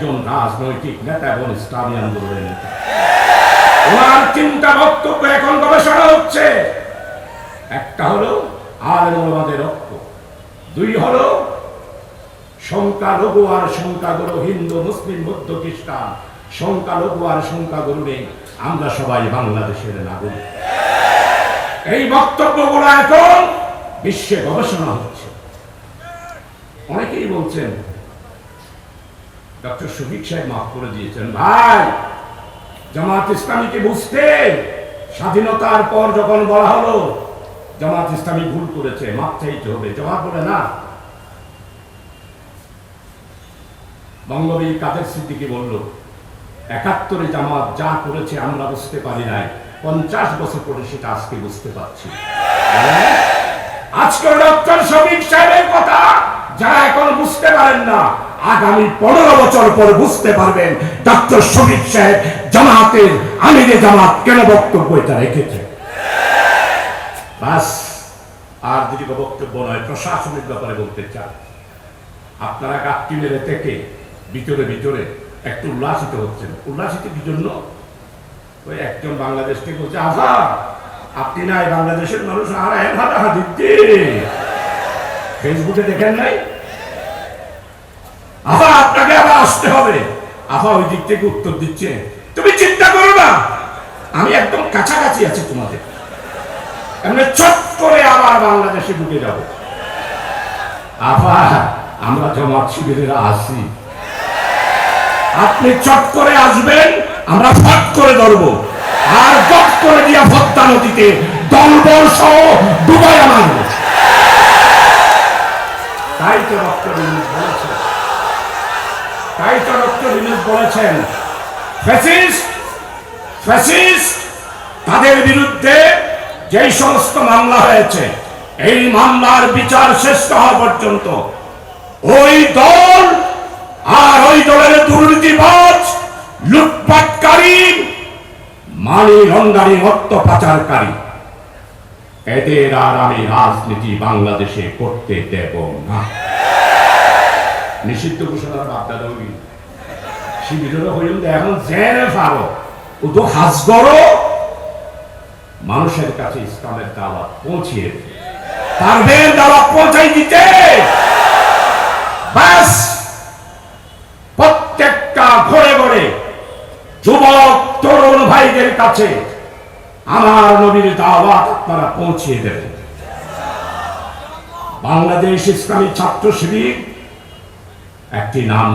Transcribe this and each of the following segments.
একজন রাজনৈতিক নেতা এবং ইসলামী আন্দোলনের নেতা। ওনার তিনটা বক্তব্য এখন গবেষণা হচ্ছে। একটা হলো আলেমাদের রক্ত, দুই হলো সংখ্যালঘু আর সংখ্যাগুরু হিন্দু, মুসলিম, বৌদ্ধ, খ্রিস্টান। সংখ্যালঘু আর সংখ্যাগুরু নেই, আমরা সবাই বাংলাদেশের নাগরিক। এই বক্তব্যগুলো এখন বিশ্বে গবেষণা হচ্ছে। অনেকেই বলছেন ডক্টর শফিক সাহেব মাফ করে দিয়েছেন, ভাই, জামাত ইসলামীকে বুঝতে স্বাধীনতার পর যখন বলা হলো, জামাত ইসলামী ভুল করেছে মাপ চাইতে হবে জামাত বলে না। বঙ্গবীর কাদের সিদ্দিকি বলল, একাত্তরে জামাত যা করেছে আমরা বুঝতে পারি নাই, পঞ্চাশ বছর পরে সেটা আজকে বুঝতে পারছি। আজকে ডক্টর শফিক সাহেবের কথা যারা এখন বুঝতে পারেন না আগামী পনেরো বছর পর বুঝতে পারবেন ডক্টর শফিক সাহেব জামাতের আমিরে জামাত কেন বক্তব্য এটা রেখেছে। আর দীর্ঘ বক্তব্য নয় প্রশাসনের ব্যাপারে বলতে চান আপনারা গাপটি মেরে থেকে ভিতরে ভিতরে একটু উল্লাসিত হচ্ছেন। উল্লাসিত কি জন্য? ওই একজন বাংলাদেশ থেকে বলছে আহা আপনি নাই বাংলাদেশের মানুষ, আর হাতে দিচ্ছে ফেসবুকে দেখেন নাই আহা আপনাকে আবার আসতে হবে। আহা ওই দিক থেকে উত্তর দিচ্ছে। তুমি চিন্তা করো না। আমি একদম কাছাকাছি আছি তোমাদের। এমনি করে আবার বাংলাদেশে ঢুকে যাব। আবার আমরা জমাত শিবিরেরা আসি। আপনি চট করে আসবেন, আমরা ফট করে ধরবো। আর গট করে দিয়া ভত্তা নদীতে দলবল সহ ডুবাই আমার তাই তো বলেছেন তাই তো ডক্টর বলেছেন তাদের বিরুদ্ধে যেই সমস্ত মামলা হয়েছে, এই মামলার বিচার শেষ হওয়া পর্যন্ত ওই দল আর ওই দলের দুর্নীতিবাজ, লুটপাটকারী, মানি লন্ডারি অর্থ পাচারকারী এদের আর আমি রাজনীতি বাংলাদেশে করতে দেব না। নিষিদ্ধ ঘোষণার দেবি করো মানুষের কাছে ইসলামের দাওয়াত পৌঁছিয়ে। পারবেন পৌঁছাই দিতে। প্রত্যেকটা ঘরে ঘরে যুবক, তরুণ ভাইদের কাছে আমার নবীর দাওয়াত আপনারা পৌঁছিয়ে দেবেন। বাংলাদেশ ইসলামী ছাত্র শিবির একটি নাম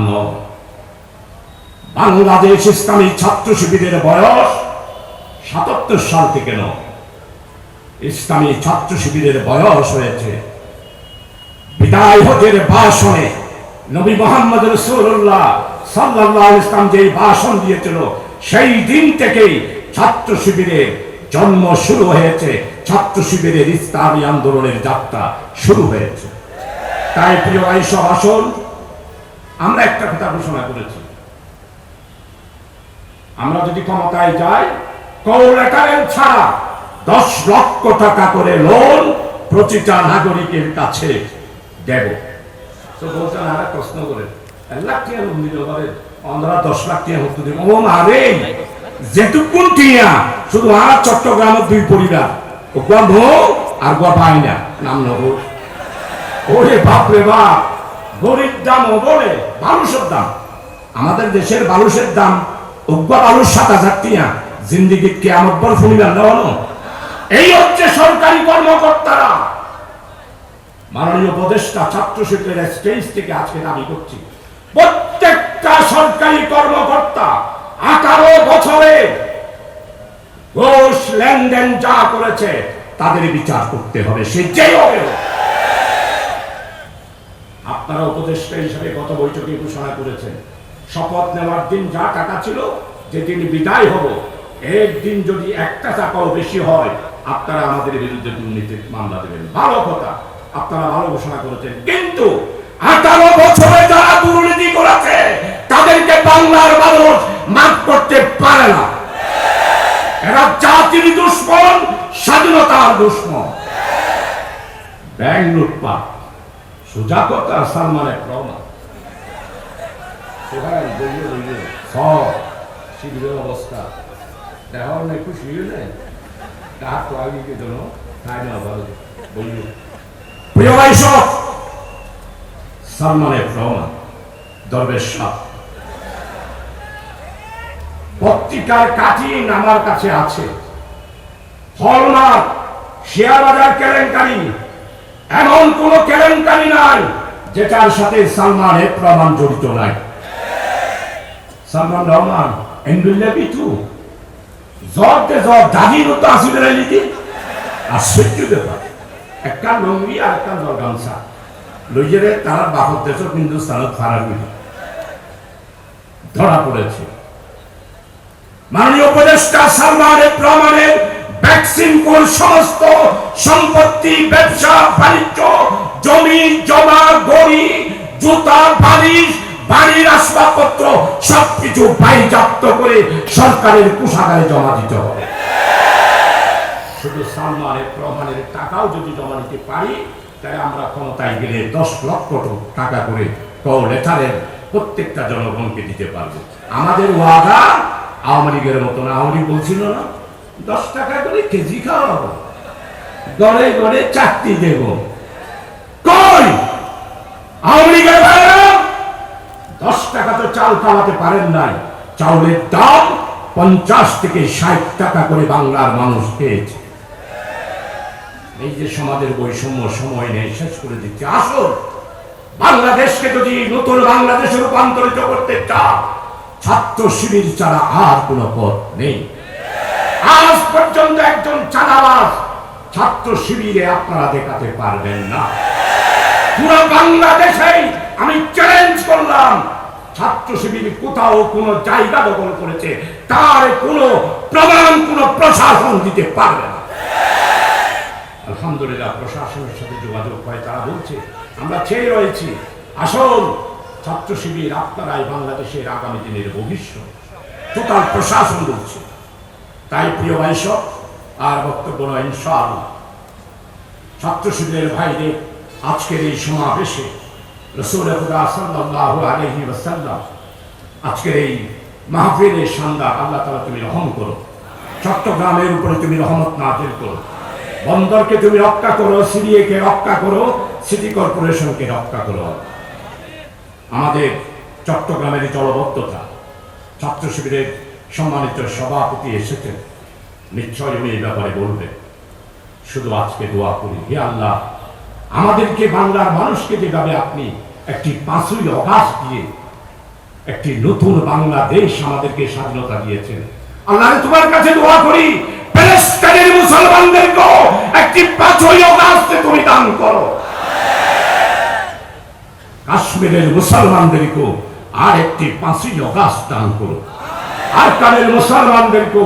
বাংলাদেশ ইসলামী ছাত্র শিবিরের বয়স সাতাত্তর সাল থেকে নয়। ইসলামী ছাত্র শিবিরের বয়স হয়েছে। বিদায় হজের ভাষণে নবী মোহাম্মদ রসুল্লাহ সাল্লাহ ইসলাম যে ভাষণ দিয়েছিল, সেই দিন থেকেই ছাত্র শিবিরের জন্ম শুরু হয়েছে। ছাত্র শিবিরের ইসলামী আন্দোলনের যাত্রা শুরু হয়েছে। তাই প্রিয় আইসব আসন। আমরা একটা কথা ঘোষণা করেছি। আমরা যদি ক্ষমতায় যাই কৌলেটারের ছাড়া দশ লক্ষ টাকা করে লোন প্রতিটা নাগরিকের কাছে দেব। তো বলছেন আর প্রশ্ন করে এক লাখ টাকা লোন দিল বলে আমরা দশ লাখ টাকা হতে দেব। ও মারে যেটুকুন টিয়া, শুধু আর চট্টগ্রামের দুই পরিবার, ও গোয়া আর গোয়া ভাই না নাম নব ওরে বাপ রে বাপ। গরিব দাম ও বলে বালুসের দাম। আমাদের দেশের বালুসের দাম উগ্র বালুর সাত হাজার টিয়া। জিন্দিগি কে আমার বল। দেওয়ানো এই হচ্ছে সরকারি কর্মকর্তারা। মাননীয় উপদেষ্টা, ছাত্র শিল্পের স্টেজ থেকে আজকে দাবি করছি। প্রত্যেকটা সরকারি কর্মকর্তা আঠারো বছরে ঘোষ লেনদেন যা করেছে, তাদের বিচার করতে হবে সে যেই হবে। আপনারা উপদেষ্টা হিসেবে গত বৈঠকে ঘোষণা করেছেন। শপথ নেওয়ার দিন যা টাকা ছিল যেদিন বিদায় হব, এর দিন যদি একটা টাকাও বেশি হয়, আপনারা আমাদের বিরুদ্ধে দুর্নীতির মামলা দেবেন। ভালো কথা, আপনারা ভালো ঘোষণা করেছেন। কিন্তু আঠারো বছরে যারা দুর্নীতি করেছে, তাদেরকে বাংলার মানুষ মাফ করতে পারে না। এরা জাতির দুশ্মন, স্বাধীনতার দুশ্মন। ব্যাংক লুটপাট। সোজা কথা সালমানের প্রমাণ এখানে বইয়ে বইয়ে সব শিবিরের অবস্থা। দেখার নাই খুশি হলে তাহার তো আগে কে জন্য তাই না ভালো বইয়ে প্রিয় ভাই, সব সালমানের রহমান দরবেশ সাহ পত্রিকার কাটিং আমার কাছে আছে। হলমার্ক শেয়ার বাজার কেলেঙ্কারি। এমন কোন কেলেঙ্কারি নাই যেটার সাথে সালমান রহমান জড়িত নাই। সালমান রহমান এন্ডুল্লা জ্বর তো আসিবে ব্যাপার একটা লঙ্গি আর একটা জল গামছা। লইজেরে তারা বাপর দেশ ধরা পড়েছে। মাননীয় উপদেষ্টা সালমানের প্রমাণের ভ্যাকসিন কোন সমস্ত সম্পত্তি, ব্যবসা, বাণিজ্য, জমি, জমা, গড়ি, জুতা, বালিশ, বাড়ির আসবাবপত্র, সবকিছু বাইজাপ্ত করে সরকারের কোষাগারে জমা দিতে হবে। শুধু সালমানের প্রমাণের টাকাও যদি জমা নিতে পারি, তাহলে আমরা ক্ষমতায় গেলে দশ লক্ষ টাকা করে ক লেটারের প্রত্যেকটা জনগণকে দিতে পারব। আমাদের ওয়াদা আওয়ামী লীগের মতো না আওয়ামী বলছিল না, দশ টাকা করে কেজি খাওয়াবো। গড়ে গড়ে চাকরি দেব। কই? আওয়ামী লীগের দশ টাকা তো চাল কামাতে পারেন নাই। চাউলের দাম পঞ্চাশ থেকে ষাট টাকা করে বাংলার মানুষ পেয়েছে। এই যে সমাজের বৈষম্য সময় নেই, শেষ করে দিচ্ছে। আসল বাংলাদেশকে যদি নতুন বাংলাদেশে রূপান্তরিত করতে ছাত্র শিবির ছাড়া আর কোন পথ নেই। আজ পর্যন্ত একজন চাঁদাবাজ ছাত্র শিবিরে আপনারা দেখাতে পারবেন না। পুরো বাংলাদেশেই আমি চ্যালেঞ্জ করলাম, ছাত্র শিবির কোথাও কোনো জায়গা দখল করেছে, তার কোনো প্রমাণ, কোনো প্রশাসন দিতে পারবে না। আলহামদুলিল্লাহ, প্রশাসনের সাথে যোগাযোগ হয়, তারা বলছে, আমরা চেয়ে রয়েছি আসল ছাত্র শিবির আপনারাই বাংলাদেশের আগামী দিনের ভবিষ্যৎ। টোটাল প্রশাসন বলছে। তাই প্রিয় ভাইসব আর বক্তব্য নয়, ইনশাআল্লাহ। ছাত্র শিবিরের ভাইদের আজকের এই সমাবেশে রসুল আলাইহি আজকের এই মাহফিলের শানদার আল্লাহ তাআলা তুমি রহম করো। চট্টগ্রামের উপরে তুমি রহমত নাজিল করো। বন্দরকে তুমি রক্ষা করো, সিরিয়াকে রক্ষা করো, সিটি কর্পোরেশনকে রক্ষা করো। আমাদের চট্টগ্রামের জলবদ্ধতা ছাত্র শিবিরের সম্মানিত সভাপতি এসেছেন। নিশ্চয় উনি এই ব্যাপারে বলবেন শুধু আজকে দোয়া করি। হে আল্লাহ, আমাদেরকে বাংলার মানুষকে যেভাবে আপনি একটি পাঁচই অগাস দিয়ে একটি নতুন বাংলাদেশ আমাদেরকে স্বাধীনতা দিয়েছেন, আল্লাহ তোমার কাছে দোয়া করি প্যালেস্টাইনের মুসলমানদেরকে একটি পাঁচই অগাস্টে তুমি দান করো। কাশ্মীরের মুসলমানদেরকে আর একটি পাঁচই অগাস্ট দান করো। আর কানের মুসলমানদেরকে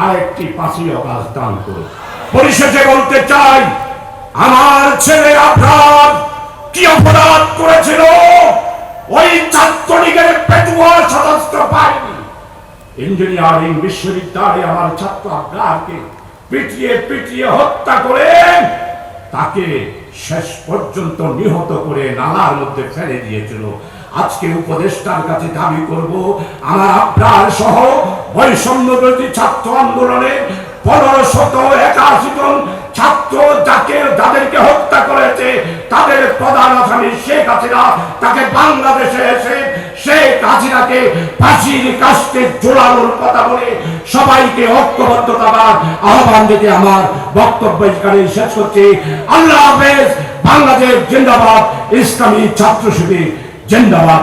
আর একটি পাঁচই অগাস্ট দান করো পরিশেষে বলতে চাই, আমার ছেলে আপনার কি অপরাধ করেছিল? ওই ছাত্রলীগের পেটুয়া সদস্য পায়নি ইঞ্জিনিয়ারিং বিশ্ববিদ্যালয়ে আমার ছাত্র আগ্রাহকে পিটিয়ে পিটিয়ে হত্যা করে তাকে শেষ পর্যন্ত নিহত করে নালার মধ্যে ফেলে দিয়েছিল। আজকে উপদেষ্টার কাছে দাবি করব, আমার আব্রার সহ বৈষম্য ছাত্র আন্দোলনে পনেরো শত একাশি জন ছাত্র যাকে যাদেরকে হত্যা করেছে, তাদের প্রধান আসামি শেখ হাসিনা, তাকে বাংলাদেশে এসে শেখ হাসিনাকে ফাঁসির কাস্তে জোড়ানোর কথা বলে সবাইকে ঐক্যবদ্ধতাবাদ আহ্বান দিতে আমার বক্তব্য এখানে শেষ করছি। আল্লাহ হাফেজ, বাংলাদেশ জিন্দাবাদ, ইসলামী ছাত্র শিবির জিন্দাবাদ।